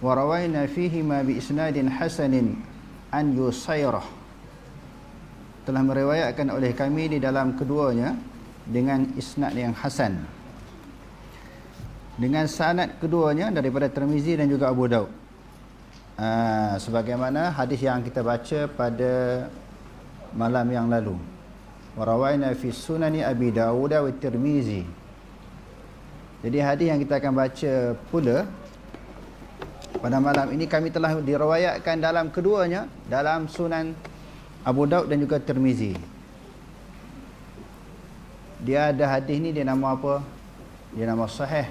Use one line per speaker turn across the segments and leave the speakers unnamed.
ma bi isnadin hasanin an yusairah telah meriwayatkan oleh kami di dalam keduanya dengan isnad yang hasan. dengan sanad keduanya daripada Tirmizi dan juga Abu Daud. Uh, sebagaimana hadis yang kita baca pada malam yang lalu. warawaina fi sunani Abi Dawud wa Tirmizi jadi hadis yang kita akan baca pula pada malam ini kami telah diriwayatkan dalam keduanya dalam Sunan Abu Daud dan juga Tirmizi. Dia ada hadis ni dia nama apa? Dia nama sahih.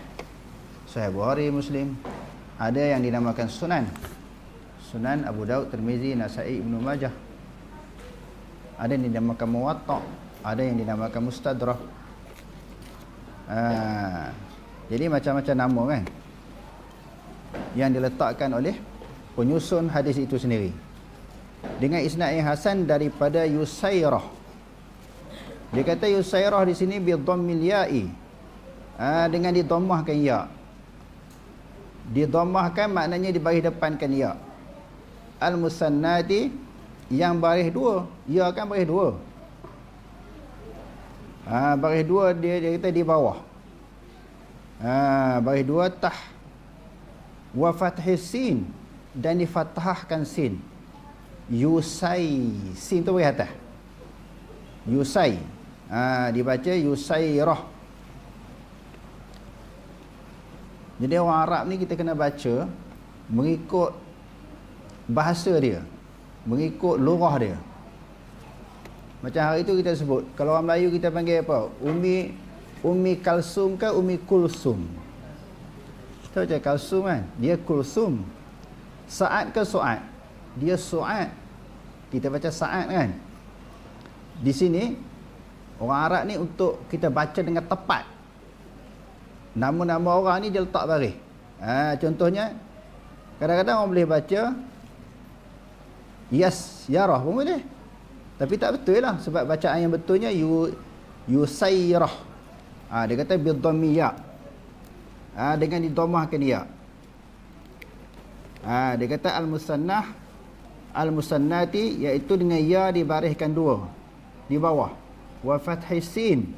Sahih Bukhari Muslim. Ada yang dinamakan Sunan. Sunan Abu Daud, Tirmizi, Nasa'i, Ibnu Majah. Ada yang dinamakan Muwatta, ada yang dinamakan Mustadrak. Ah, jadi macam-macam nama kan? Yang diletakkan oleh penyusun hadis itu sendiri. Dengan isnad yang hasan daripada Yusairah. Dia kata Yusairah di sini bi dhammil ya'i. Ha, dengan didammahkan ya. Didammahkan maknanya dibagi depankan ya. Al musannati yang baris dua ya kan baris dua? Ha, baris dua dia, dia kata di bawah. Ha, baris dua tah wa fathhi sin. Dan difathahkan sin. Yusai. Sin tu bagi atas yusai. Ha, dibaca yusairah. Jadi orang Arab ni kita kena baca mengikut bahasa dia. Mengikut lurah dia. Macam hari tu kita sebut kalau orang Melayu kita panggil apa? Umi umi kalsum ke umi kulsum kita baca kalsum kan? Dia kulsum. Saat ke suat dia suat kita baca saat kan? Di sini orang Arab ni untuk kita baca dengan tepat. Nama-nama orang ni dia letak baris. Ha, contohnya kadang-kadang orang boleh baca Yas Yarah pun boleh. Tapi tak betul lah sebab bacaan yang betulnya yu Yusairah. Ha, dia kata bidhamiyah ha, dengan didomahkan dia. Ha, dia kata al-musannah al-musannati iaitu dengan ya dibariskan dua. Di bawah. Wa fathi sin.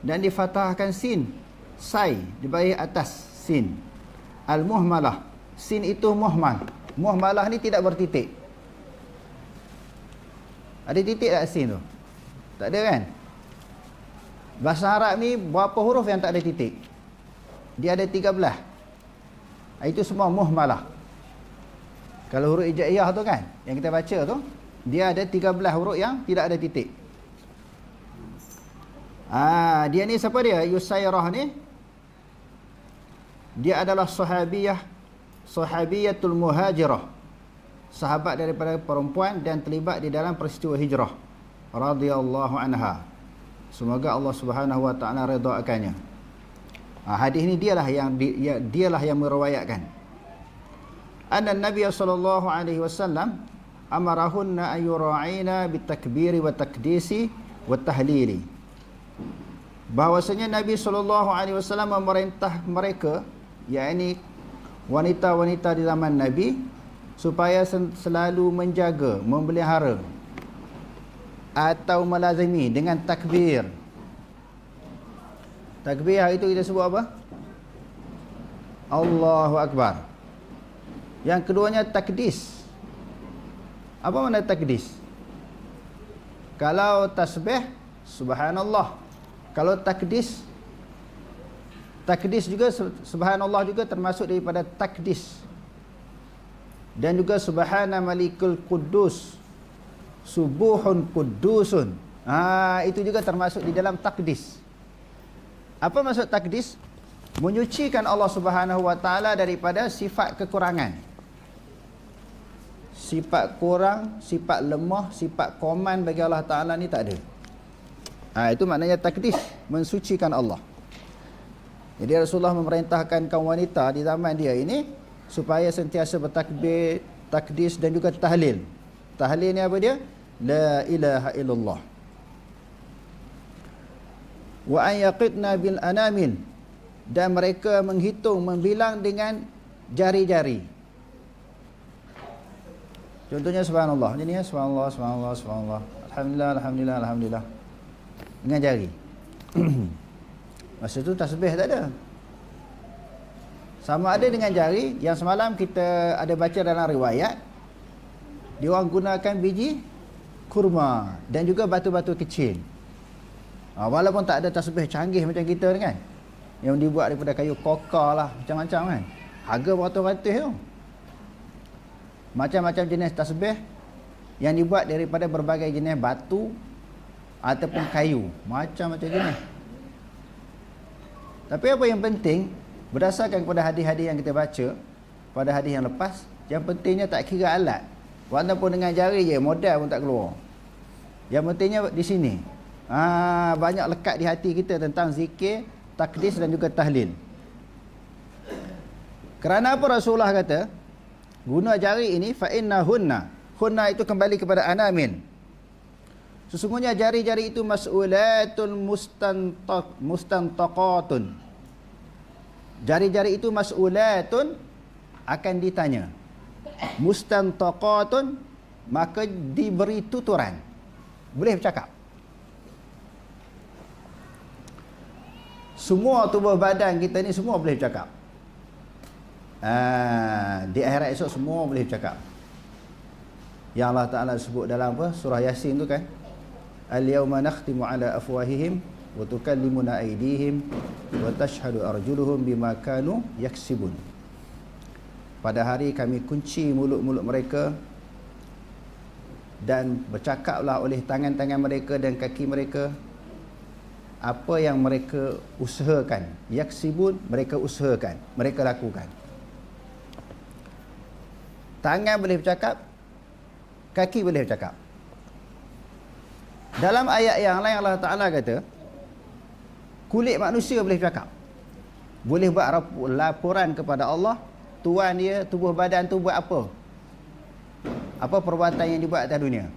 Dan difatahkan sin. Sai di baris atas sin. Al-muhmalah. Sin itu muhmal. Muhmalah ni tidak bertitik. Ada titik tak sin tu? Tak ada kan? Bahasa Arab ni berapa huruf yang tak ada titik dia ada 13 ah, itu semua muhmalah kalau huruf ijaiyah tu kan yang kita baca tu dia ada 13 huruf yang tidak ada titik. Ah dia ni siapa dia? Yusairah ni. Dia adalah sahabiyah sahabiyatul muhajirah. Sahabat daripada perempuan dan terlibat di dalam peristiwa hijrah. Radhiyallahu anha. Semoga Allah Subhanahu wa taala redha akannya Ha, hadis ini dialah yang dia, dialah yang meriwayatkan. Anna Nabi sallallahu alaihi wasallam amarahunna ayura'ina bitakbiri wa takdisi wa tahlili. Bahwasanya Nabi sallallahu alaihi wasallam memerintah mereka yakni wanita-wanita di zaman Nabi supaya selalu menjaga, memelihara atau melazimi dengan takbir Takbir hari itu kita sebut apa? Allahu Akbar. Yang keduanya takdis. Apa makna takdis? Kalau tasbih, subhanallah. Kalau takdis, takdis juga subhanallah juga termasuk daripada takdis. Dan juga subhana malikul kudus. Subuhun kudusun. Ha, itu juga termasuk di dalam takdis. Apa maksud takdis? Menyucikan Allah Subhanahu Wa Taala daripada sifat kekurangan. Sifat kurang, sifat lemah, sifat koman bagi Allah Taala ni tak ada. Ha, itu maknanya takdis, mensucikan Allah. Jadi Rasulullah memerintahkan kaum wanita di zaman dia ini supaya sentiasa bertakbir, takdis dan juga tahlil. Tahlil ni apa dia? La ilaha illallah wa an yaqidna bil anamin dan mereka menghitung membilang dengan jari-jari. Contohnya subhanallah. Macam ni ya, subhanallah, subhanallah, subhanallah. Alhamdulillah, alhamdulillah, alhamdulillah. Dengan jari. Masa tu tasbih tak ada. Sama ada dengan jari yang semalam kita ada baca dalam riwayat dia orang gunakan biji kurma dan juga batu-batu kecil. Ha, walaupun tak ada tasbih canggih macam kita ni kan. Yang dibuat daripada kayu kokar lah macam-macam kan. Harga beratus-ratus tu. Macam-macam jenis tasbih yang dibuat daripada berbagai jenis batu ataupun kayu. Macam-macam jenis. Tapi apa yang penting berdasarkan kepada hadis-hadis yang kita baca pada hadis yang lepas, yang pentingnya tak kira alat. Walaupun dengan jari je modal pun tak keluar. Yang pentingnya di sini. Ha, banyak lekat di hati kita tentang zikir, takdis dan juga tahlil. Kerana apa Rasulullah kata? Guna jari ini fa hunna. Hunna itu kembali kepada anamin. Sesungguhnya jari-jari itu mas'ulatun mustantaq mustantaqatun. Jari-jari itu mas'ulatun akan ditanya. Mustantaqatun maka diberi tuturan. Boleh bercakap. Semua tubuh badan kita ni semua boleh bercakap. Ah, di akhirat esok semua boleh bercakap. Yang Allah Taala sebut dalam apa? Surah Yasin tu kan. Al-yawma nakhtimu ala afwahihim wa tukallimuna aydihim wa tashhadu arjuluhum bima kanu yaksibun. Pada hari kami kunci mulut-mulut mereka dan bercakaplah oleh tangan-tangan mereka dan kaki mereka apa yang mereka usahakan yaksibun mereka usahakan mereka lakukan Tangan boleh bercakap, kaki boleh bercakap. Dalam ayat yang lain Allah Taala kata, kulit manusia boleh bercakap. Boleh buat laporan kepada Allah, tuan dia, tubuh badan tu buat apa? Apa perbuatan yang dibuat atas dunia?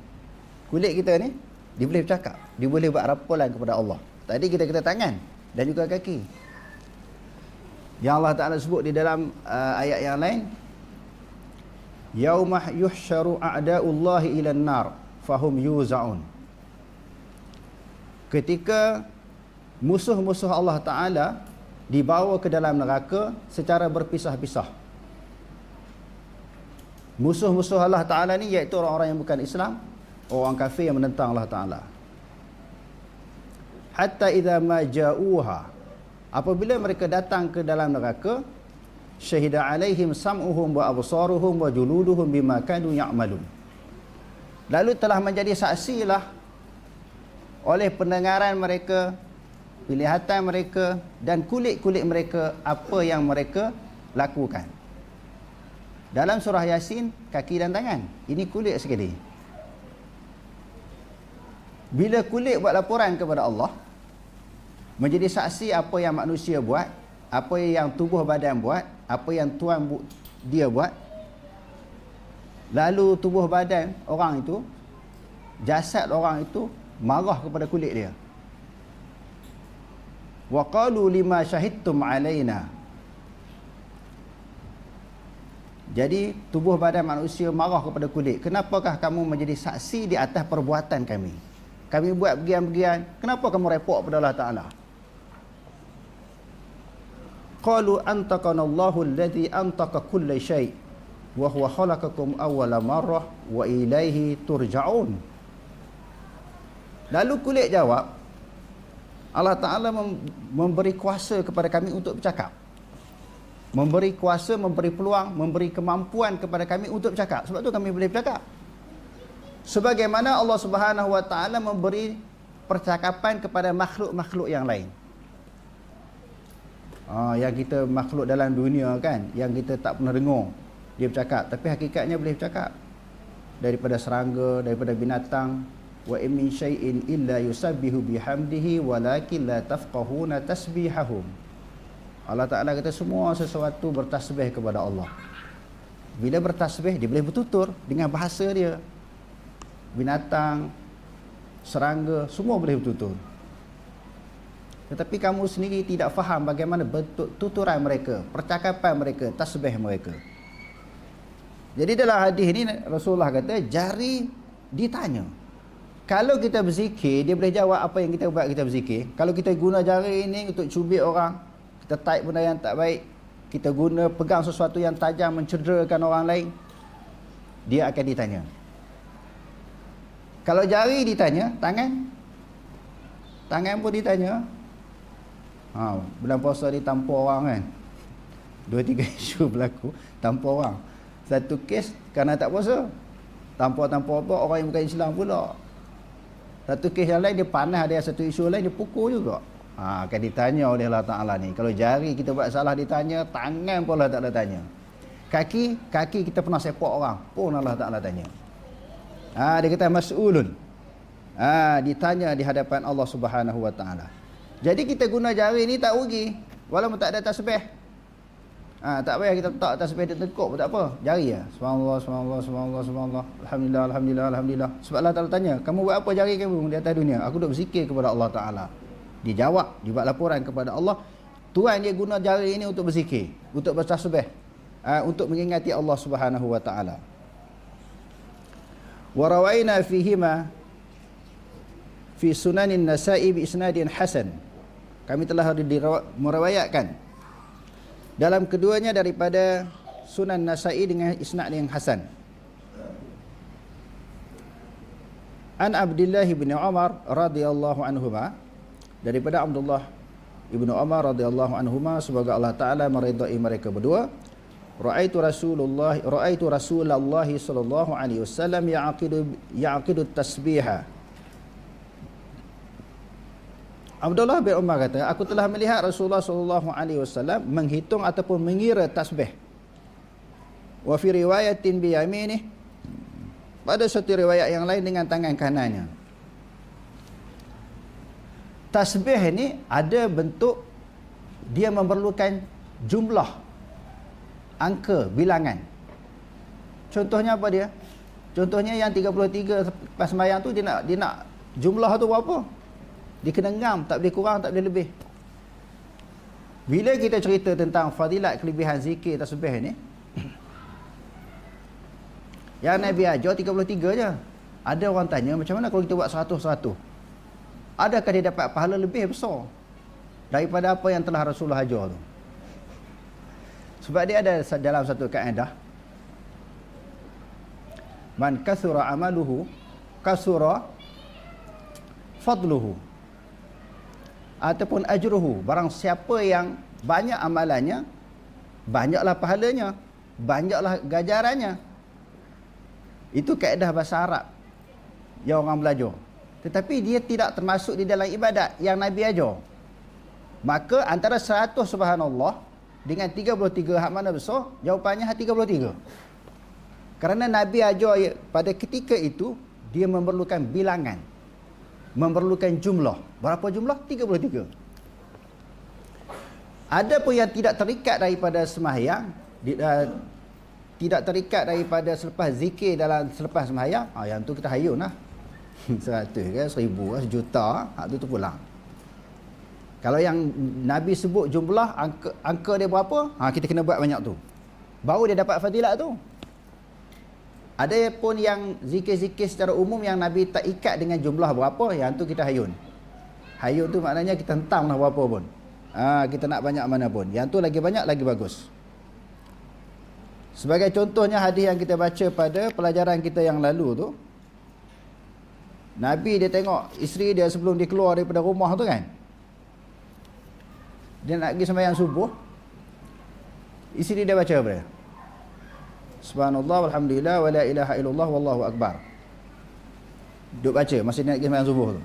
Kulit kita ni dia boleh bercakap, dia boleh buat laporan kepada Allah. Tadi kita kata tangan dan juga kaki. Yang Allah Taala sebut di dalam uh, ayat yang lain, yaumah yuhsyaru a'da'ullahi ila nar fahum yuzaun. Ketika musuh-musuh Allah Ta'ala dibawa ke dalam neraka secara berpisah-pisah. Musuh-musuh Allah Ta'ala ni iaitu orang-orang yang bukan Islam orang kafir yang menentang Allah Ta'ala hatta idha ma ja'uha apabila mereka datang ke dalam neraka syahida alaihim sam'uhum wa absaruhum wa juluduhum bima kanu ya'malun. Lalu telah menjadi saksilah oleh pendengaran mereka penglihatan mereka dan kulit-kulit mereka apa yang mereka lakukan. Dalam surah yasin kaki dan tangan. Ini kulit sekali. Bila kulit buat laporan kepada Allah menjadi saksi apa yang manusia buat apa yang tubuh badan buat apa yang tuan bu dia buat. Lalu tubuh badan orang itu jasad orang itu marah kepada kulit dia. Wa qalu lima syahidtum alaina. Jadi tubuh badan manusia marah kepada kulit. Kenapakah kamu menjadi saksi di atas perbuatan kami? Kami buat begian-begian kenapa kamu repot kepada Allah Taala qalu antaqana Allahu alladhi antaqa kulla syai wa huwa khalaqakum awwala marrah wa ilaihi turja'un. Lalu kulit jawab Allah Taala memberi kuasa kepada kami untuk bercakap. Memberi kuasa memberi peluang memberi kemampuan kepada kami untuk bercakap. Sebab tu kami boleh bercakap. Sebagaimana Allah Subhanahu wa taala memberi percakapan kepada makhluk-makhluk yang lain ha, yang kita makhluk dalam dunia kan yang kita tak pernah dengar dia bercakap. Tapi hakikatnya boleh bercakap. Daripada serangga daripada binatang wa in min syai'in illa yusabbihu bihamdihi walakin la tafqahuna tasbihahum. Allah Taala kata semua sesuatu bertasbih kepada Allah. Bila bertasbih dia boleh bertutur dengan bahasa dia. Binatang serangga semua boleh bertutur Tetapi kamu sendiri tidak faham bagaimana bentuk tuturan mereka, percakapan mereka, tasbih mereka. Jadi dalam hadis ini Rasulullah kata jari ditanya. Kalau kita berzikir, dia boleh jawab apa yang kita buat kita berzikir. Kalau kita guna jari ini untuk cubit orang, kita type benda yang tak baik, kita guna pegang sesuatu yang tajam mencederakan orang lain, dia akan ditanya. Kalau jari ditanya, tangan tangan pun ditanya, Ha, bulan puasa ni tanpa orang kan. Dua tiga isu berlaku tanpa orang. Satu kes kerana tak puasa. Tanpa-tanpa apa orang yang bukan Islam pula. Satu kes yang lain dia panas ada satu isu lain dia pukul juga. Ha, akan ditanya oleh Allah Ta'ala ni. Kalau jari kita buat salah ditanya, tangan pun Allah Ta'ala tanya. Kaki, kaki kita pernah sepak orang. Pun Allah Ta'ala tanya. Ha, dia kata mas'ulun. Ha, ditanya di hadapan Allah Subhanahu Wa Ta'ala. Jadi kita guna jari ni tak rugi. Walaupun tak ada tasbih. Ha, tak payah kita letak tasbih di tekuk pun tak apa. Jari ya. Subhanallah, subhanallah, subhanallah, subhanallah. Alhamdulillah, alhamdulillah, alhamdulillah. Sebab Allah Ta'ala tanya, kamu buat apa jari kamu di atas dunia? Aku duduk berzikir kepada Allah Ta'ala. Dia jawab, dia buat laporan kepada Allah. Tuhan dia guna jari ini untuk berzikir. Untuk bertasbih. Ha, untuk mengingati Allah Subhanahu Wa Ta'ala. Warawaina fihima fi sunanin nasa'i bi isnadin hasan kami telah merawayatkan. Dalam keduanya daripada Sunan Nasai dengan isnad yang hasan. An Abdullah bin Umar radhiyallahu anhuma daripada Abdullah ibnu Umar radhiyallahu anhuma semoga Allah taala meridai mereka berdua. Ra'aitu Rasulullah ra'aitu Rasulullah sallallahu alaihi wasallam ya'qidu ya'qidu tasbiha Abdullah bin Umar kata, aku telah melihat Rasulullah sallallahu alaihi wasallam menghitung ataupun mengira tasbih. Wa fi riwayatin bi yaminih pada satu riwayat yang lain dengan tangan kanannya. Tasbih ini ada bentuk dia memerlukan jumlah angka bilangan. Contohnya apa dia? Contohnya yang 33 pas sembahyang tu dia nak dia nak jumlah tu berapa? Dia kena ngam, tak boleh kurang, tak boleh lebih. Bila kita cerita tentang fadilat kelebihan zikir tasbih ni, yang Nabi ajar 33 je. Ada orang tanya, macam mana kalau kita buat 100-100? Adakah dia dapat pahala lebih besar daripada apa yang telah Rasulullah ajar tu? Sebab dia ada dalam satu kaedah, Man kasura amaluhu, kasura fadluhu ataupun ajruhu. Barang siapa yang banyak amalannya banyaklah pahalanya banyaklah gajarannya. Itu kaedah bahasa Arab yang orang belajar. Tetapi dia tidak termasuk di dalam ibadat yang Nabi ajar. Maka antara 100 subhanallah dengan 33 hak mana besar? Jawapannya hak 33 kerana Nabi ajar pada ketika itu dia memerlukan bilangan memerlukan jumlah. Berapa jumlah? 33. Ada pun yang tidak terikat daripada sembahyang, uh, tidak terikat daripada selepas zikir dalam selepas sembahyang, ah yang tu kita hayun lah. 100 ke, 1000 ke, sejuta, hak tu tu pulang. Kalau yang Nabi sebut jumlah angka, angka dia berapa, ha, kita kena buat banyak tu. Baru dia dapat fadilat tu. Ada pun yang zikir-zikir secara umum yang Nabi tak ikat dengan jumlah berapa, yang tu kita hayun. Hayun tu maknanya kita hentam lah berapa pun. Ha, kita nak banyak mana pun. Yang tu lagi banyak, lagi bagus. Sebagai contohnya hadis yang kita baca pada pelajaran kita yang lalu tu. Nabi dia tengok isteri dia sebelum dia keluar daripada rumah tu kan. Dia nak pergi sembahyang subuh. Isteri dia baca apa dia? Subhanallah walhamdulillah wa la ilaha illallah wallahu akbar. Duk baca masa dia nak pergi sembahyang subuh tu.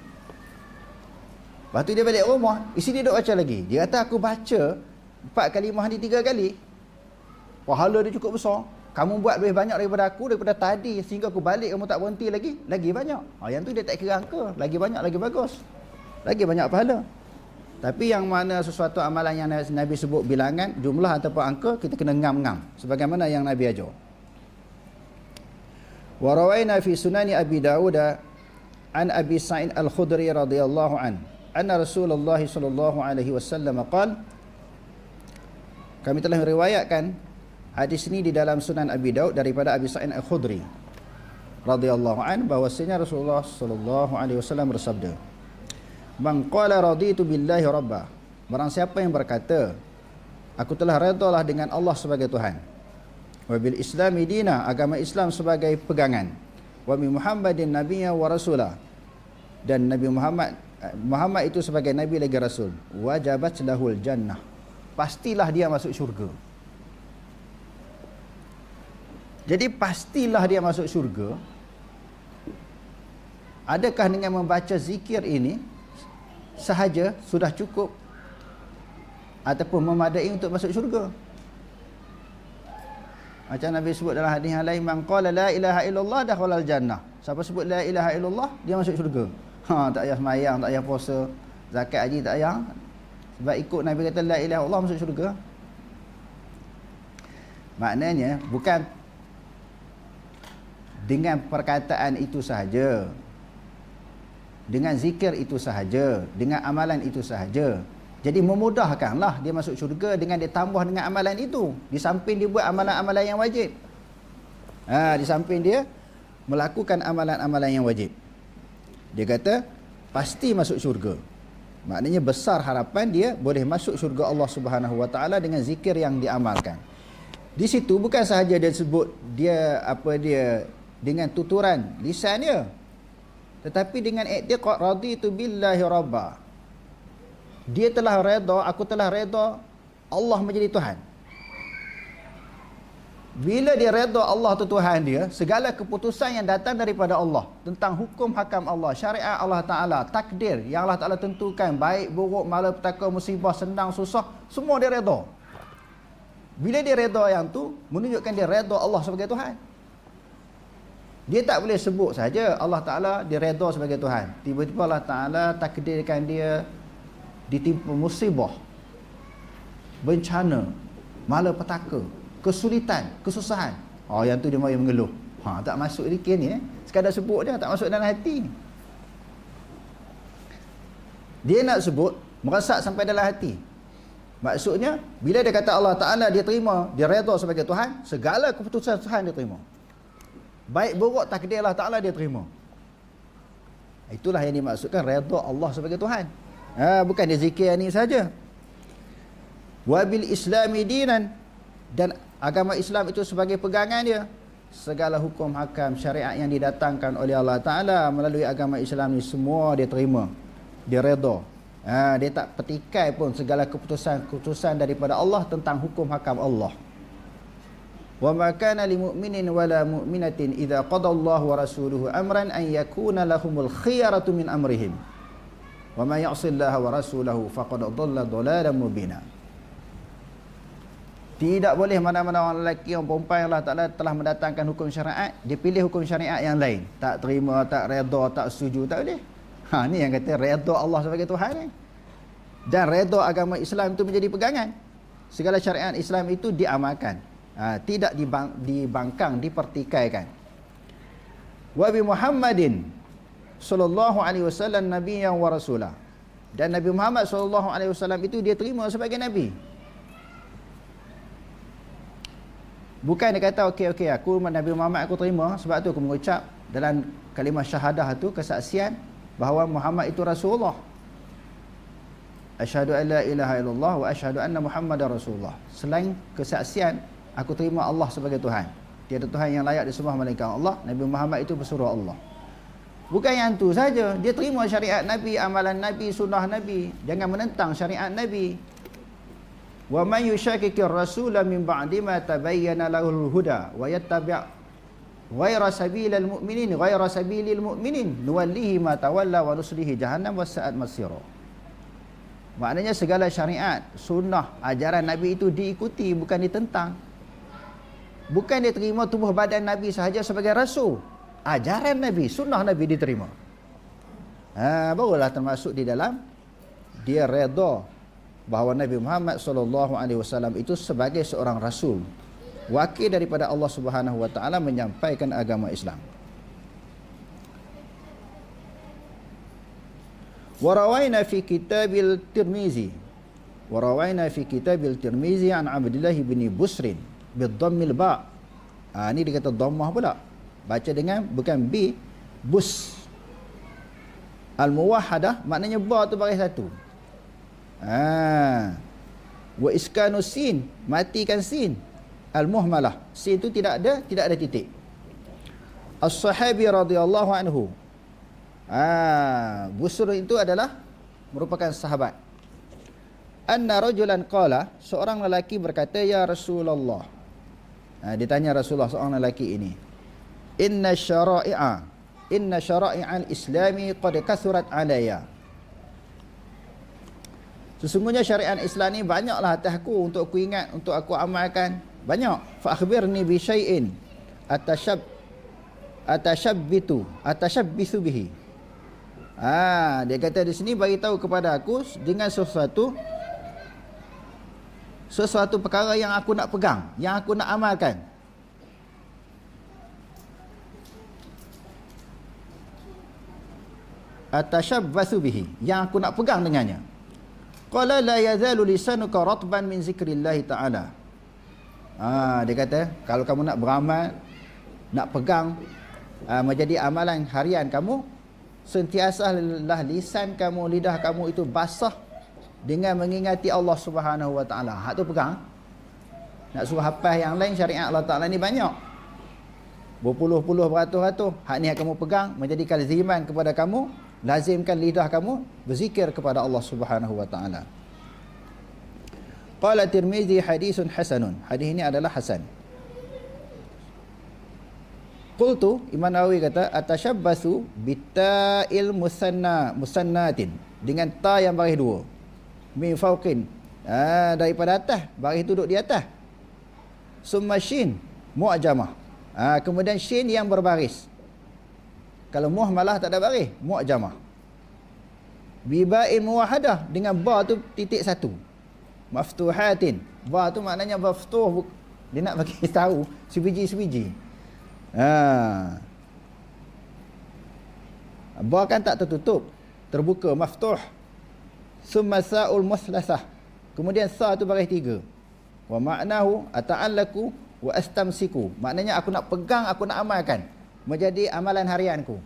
Lepas tu dia balik rumah, isi dia duk baca lagi. Dia kata aku baca empat kalimah ni tiga kali. Pahala dia cukup besar. Kamu buat lebih banyak daripada aku daripada tadi sehingga aku balik kamu tak berhenti lagi, lagi banyak. Ha, yang tu dia tak kira angka, lagi banyak lagi bagus. Lagi banyak pahala. Tapi yang mana sesuatu amalan yang Nabi sebut bilangan, jumlah ataupun angka, kita kena ngam-ngam. Sebagaimana yang Nabi ajar. Wa في fi sunani Abi Dawud an Abi Sa'id Al-Khudri radhiyallahu an anna Rasulullah sallallahu alaihi wasallam وسلم Kami telah meriwayatkan hadis ini di dalam Sunan Abi Daud daripada Abi Sa'id Al-Khudri radhiyallahu an bahwasanya Rasulullah sallallahu alaihi wasallam bersabda Man qala raditu billahi rabba. Barang siapa yang berkata aku telah redalah dengan Allah sebagai Tuhan wa bil islami dina agama Islam sebagai pegangan. Wa bi Muhammadin nabiyya wa rasula dan Nabi Muhammad Muhammad itu sebagai nabi lagi rasul. Wajabat lahul jannah. Pastilah dia masuk syurga. Jadi pastilah dia masuk syurga. Adakah dengan membaca zikir ini sahaja sudah cukup? Ataupun memadai untuk masuk syurga macam Nabi sebut dalam hadis yang lain man qala la ilaha illallah dakhala jannah. Siapa sebut la ilaha illallah dia masuk syurga. Ha tak payah sembahyang, tak payah puasa, zakat haji tak payah. Sebab ikut Nabi kata la ilaha illallah masuk syurga. Maknanya bukan dengan perkataan itu sahaja. Dengan zikir itu sahaja, dengan amalan itu sahaja. Jadi memudahkanlah dia masuk syurga dengan dia tambah dengan amalan itu. Di samping dia buat amalan-amalan yang wajib. Ha, di samping dia melakukan amalan-amalan yang wajib. Dia kata pasti masuk syurga. Maknanya besar harapan dia boleh masuk syurga Allah Subhanahu Wa Taala dengan zikir yang diamalkan. Di situ bukan sahaja dia sebut dia apa dia dengan tuturan lisan dia. Tetapi dengan i'tiqad raditu billahi rabbah dia telah reda aku telah reda Allah menjadi Tuhan. Bila dia reda Allah tu Tuhan dia. Segala keputusan yang datang daripada Allah tentang hukum hakam Allah syariat Allah Ta'ala takdir yang Allah Ta'ala tentukan baik buruk malapetaka musibah senang susah semua dia reda. Bila dia reda yang tu menunjukkan dia reda Allah sebagai Tuhan. Dia tak boleh sebut saja Allah Ta'ala dia reda sebagai Tuhan. Tiba-tiba Allah Ta'ala takdirkan dia ditimpa musibah bencana malapetaka kesulitan kesusahan. Oh yang tu dia mai mengeluh. Ha tak masuk dikir ni eh. Sekadar sebut dia tak masuk dalam hati. Dia nak sebut merasak sampai dalam hati. Maksudnya bila dia kata Allah Taala dia terima dia redha sebagai Tuhan segala keputusan Tuhan dia terima. Baik buruk takdir Allah Taala dia terima. Itulah yang dimaksudkan redha Allah sebagai Tuhan Ha, bukan dia zikir ni saja. Wabil islami dinan dan agama Islam itu sebagai pegangan dia. Segala hukum hakam syariat yang didatangkan oleh Allah Ta'ala melalui agama Islam ni semua dia terima. Dia reda. Ha, dia tak petikai pun segala keputusan-keputusan daripada Allah tentang hukum hakam Allah. Wa ma kana lil mu'minin wala mu'minatin idza qada Allah wa rasuluhu amran an yakuna lahumul khiyaratu min amrihim. Wa may ya'sillaha wa rasulahu faqad dhalla dhalalan mubina. Tidak boleh mana-mana orang lelaki yang perempuan Allah Taala telah mendatangkan hukum syariat, dia pilih hukum syariat yang lain. Tak terima, tak redha, tak setuju, tak boleh. Ha ni yang kata redha Allah sebagai Tuhan ni. Dan redha agama Islam itu menjadi pegangan. Segala syariat Islam itu diamalkan. Ha, tidak dibang, dibangkang, dipertikaikan. Wa bi Muhammadin sallallahu alaihi wasallam nabiyyan wa rasula. Dan Nabi Muhammad sallallahu alaihi wasallam itu dia terima sebagai nabi. Bukan dia kata okey okey aku Nabi Muhammad aku terima sebab tu aku mengucap dalam kalimah syahadah tu kesaksian bahawa Muhammad itu Rasulullah. Asyhadu an la ilaha illallah wa asyhadu anna Muhammadar Rasulullah. Selain kesaksian aku terima Allah sebagai Tuhan. Tiada Tuhan yang layak disembah melainkan Allah. Nabi Muhammad itu pesuruh Allah. Bukan yang tu saja. Dia terima syariat Nabi, amalan Nabi, sunnah Nabi. Jangan menentang syariat Nabi. Wa man yushakikir rasula min ba'di ma tabayyana lahul huda wa yattabi' ghayra sabilil mu'minin ghayra sabilil mu'minin nuwallihi ma tawalla wa nuslihi jahannam wa sa'at masira. Maknanya segala syariat, sunnah, ajaran Nabi itu diikuti bukan ditentang. Bukan dia terima tubuh badan Nabi sahaja sebagai rasul ajaran Nabi, sunnah Nabi diterima. Ha, barulah termasuk di dalam dia redha bahawa Nabi Muhammad sallallahu alaihi wasallam itu sebagai seorang rasul wakil daripada Allah Subhanahu wa taala menyampaikan agama Islam. Warawaina fi kitabil Tirmizi. Warawaina fi kitabil Tirmizi an Abdullah bin Busrin bidhammil ba. Ah ni dia dhammah pula. Baca dengan bukan b bus. Al muwahhadah maknanya ba tu baris satu. Ah. Wa iskanu sin matikan sin. Al muhmalah. Sin tu tidak ada, tidak ada titik. As-sahabi radhiyallahu anhu. Ah, Busur itu adalah merupakan sahabat. Anna rajulan qala, seorang lelaki berkata, "Ya Rasulullah." Ha, dia tanya Rasulullah seorang lelaki ini. Inna syara'i'a Inna syara'i'al islami qad kathurat alaya. Sesungguhnya syariat Islam ni banyaklah atas aku untuk aku ingat, untuk aku amalkan. Banyak. Fa akhbirni bi syai'in atashab atashabbitu atashabbisu bihi ah dia kata di sini bagi tahu kepada aku dengan sesuatu sesuatu perkara yang aku nak pegang yang aku nak amalkan atashabbasu bihi yang aku nak pegang dengannya qala la yazalu lisanuka ratban min zikrillah taala ah dia kata kalau kamu nak beramal nak pegang uh, menjadi amalan harian kamu sentiasa lah lisan kamu lidah kamu itu basah dengan mengingati Allah Subhanahu Wa Taala. Hak tu pegang. Nak suruh hafal yang lain syariat Allah Taala ni banyak. Berpuluh-puluh beratus-ratus. Hak ni yang kamu pegang menjadikan ziman kepada kamu, lazimkan lidah kamu berzikir kepada Allah Subhanahu Wa Taala. Qala Tirmizi hadisun hasanun. Hadis ini adalah hasan. Qultu Imam Nawawi kata atashabbasu bita'il musanna musannatin dengan ta yang baris dua. Min fauqin. Ah daripada atas, baris duduk di atas. Summa shin mu'jamah. Ah kemudian shin yang berbaris. Kalau muh malah tak ada baris, mu'jamah. Biba'in muwahadah dengan ba tu titik satu. Maftuhatin. Ba tu maknanya maftuh. Dia nak bagi tahu sebiji-sebiji. Ha. Ba kan tak tertutup. Terbuka, maftuh. Summa sa'ul muslasah. Kemudian sa tu baris tiga. Wa ma'nahu ata'allaku wa astamsiku. Maknanya aku nak pegang, aku nak amalkan. Menjadi amalan harianku.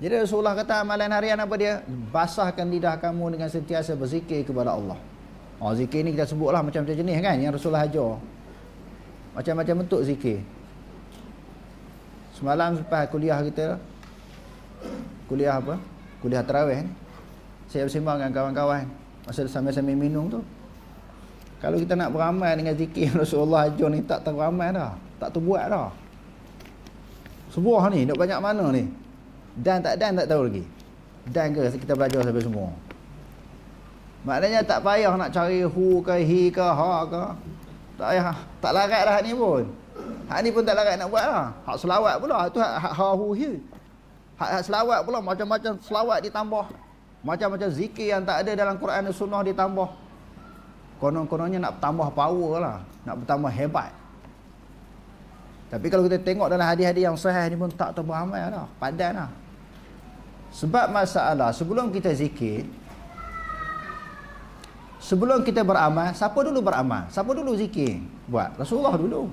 Jadi Rasulullah kata amalan harian apa dia? Basahkan lidah kamu dengan sentiasa berzikir kepada Allah. Oh, zikir ni kita sebutlah macam-macam jenis kan yang Rasulullah ajar. Macam-macam bentuk zikir. Semalam lepas kuliah kita Kuliah apa? Kuliah terawih Saya bersembang dengan kawan-kawan Masa sambil-sambil minum tu Kalau kita nak beramal dengan zikir Rasulullah ajar ni tak teramal dah Tak terbuat dah Sebuah ni, nak banyak mana ni Dan tak dan tak tahu lagi Dan ke kita belajar sampai semua Maknanya tak payah nak cari hu ke hi ke ha ke Tak payah Tak larat dah ni pun Hak ni pun tak larat nak buat lah. Hak selawat pula. Itu hak, hak, hak huhi. Hak, hak selawat pula. Macam-macam selawat ditambah. Macam-macam zikir yang tak ada dalam Quran dan Sunnah ditambah. Konon-kononnya nak tambah power lah. Nak bertambah hebat. Tapi kalau kita tengok dalam hadis-hadis yang sahih ni pun tak terberamal lah. Padan lah. Sebab masalah sebelum kita zikir. Sebelum kita beramal. Siapa dulu beramal? Siapa dulu zikir? Buat. Rasulullah dulu.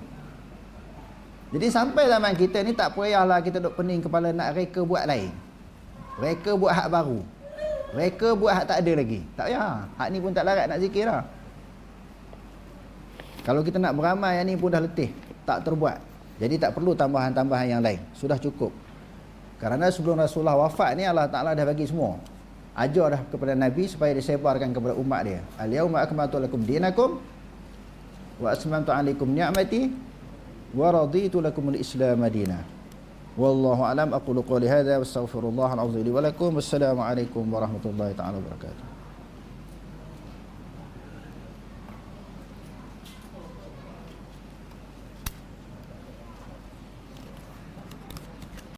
Jadi sampai zaman kita ni tak payahlah kita duk pening kepala nak reka buat lain. Reka buat hak baru. Reka buat hak tak ada lagi. Tak payah. Hak ni pun tak larat nak zikir lah. Kalau kita nak beramal yang ni pun dah letih. Tak terbuat. Jadi tak perlu tambahan-tambahan yang lain. Sudah cukup. Kerana sebelum Rasulullah wafat ni Allah Ta'ala dah bagi semua. Ajar dah kepada Nabi supaya disebarkan kepada umat dia. Al-yauma akmaltu lakum dinakum wa asmamtu alaikum ni'mati wa raditu lakum al-islam madina. Wallahu alam aqulu qawli hadha wa astaghfirullah al-azim li wa lakum. Assalamualaikum warahmatullahi taala wabarakatuh.